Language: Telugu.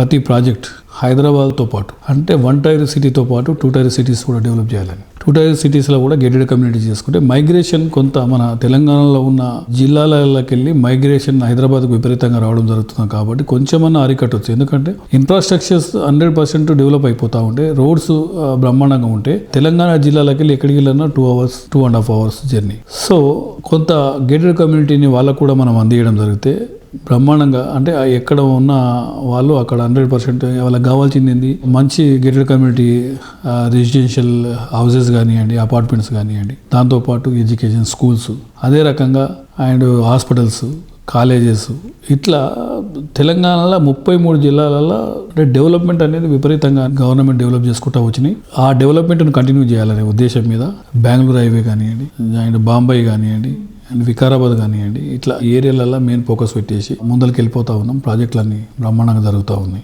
ప్రతి ప్రాజెక్ట్ హైదరాబాద్తో పాటు అంటే వన్ టైర్ సిటీతో పాటు టూ టైర్ సిటీస్ కూడా డెవలప్ చేయాలని. టూ టైర్ సిటీస్లో కూడా గెటెడ్ కమ్యూనిటీ చేసుకుంటే మైగ్రేషన్ కొంత మన తెలంగాణలో ఉన్న జిల్లాలకి వెళ్ళి మైగ్రేషన్ హైదరాబాద్కు విపరీతంగా రావడం జరుగుతుంది కాబట్టి కొంచెమన్నా అరికట్టవచ్చు ఎందుకంటే ఇన్ఫ్రాస్ట్రక్చర్స్ హండ్రెడ్ పర్సెంట్ డెవలప్ అయిపోతూ ఉంటే రోడ్స్ బ్రహ్మాండంగా ఉంటే తెలంగాణ జిల్లాలకి వెళ్ళి ఎక్కడికి వెళ్ళినా two hours two and half hours journey. So కొంత గేటెడ్ కమ్యూనిటీని వాళ్ళకు కూడా మనం అందియడం జరిగితే బ్రహ్మాండంగా అంటే ఎక్కడ ఉన్న వాళ్ళు అక్కడ హండ్రెడ్ పర్సెంట్ వాళ్ళకి కావాల్సింది ఏంది మంచి గేటెడ్ కమ్యూనిటీ రెసిడెన్షియల్ హౌసెస్ కానివ్వండి అపార్ట్మెంట్స్ కానివ్వండి దాంతోపాటు ఎడ్యుకేషన్ స్కూల్స్ అదే రకంగా అండ్ హాస్పిటల్స్ కాలేజెస్ ఇట్లా తెలంగాణలో ముప్పై మూడు జిల్లాలలో అంటే డెవలప్మెంట్ అనేది విపరీతంగా గవర్నమెంట్ డెవలప్ చేసుకుంటూ వచ్చినాయి. ఆ డెవలప్మెంట్ను కంటిన్యూ చేయాలనే ఉద్దేశం మీద బెంగళూరు హైవే కానివ్వండి అండ్ బాంబే కానివ్వండి అండ్ వికారాబాద్ కానివ్వండి ఇట్లా ఏరియాలలో మెయిన్ ఫోకస్ పెట్టేసి ముందరికి వెళ్ళిపోతా ఉన్నాం. ప్రాజెక్టులన్నీ బ్రహ్మాండంగా జరుగుతూ ఉన్నాయి.